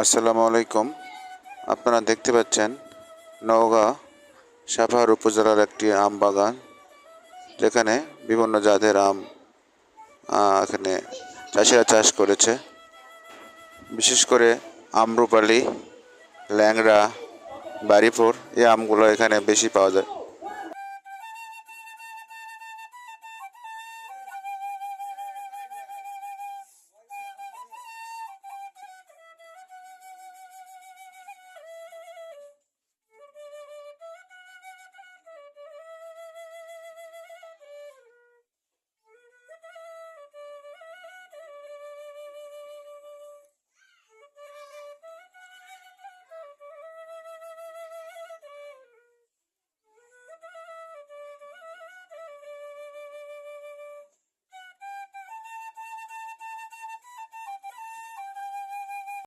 আসসালামু আলাইকুম। আপনারা দেখতে পাচ্ছেন নওগাঁ সাফার উপজেলার একটি আম বাগান, যেখানে বিভিন্ন জাতের আম এখানে চাষিরা চাষ করেছে। বিশেষ করে আমরুপালি, ল্যাংড়া বাড়িপুর এই আমগুলো এখানে বেশি পাওয়া যায়।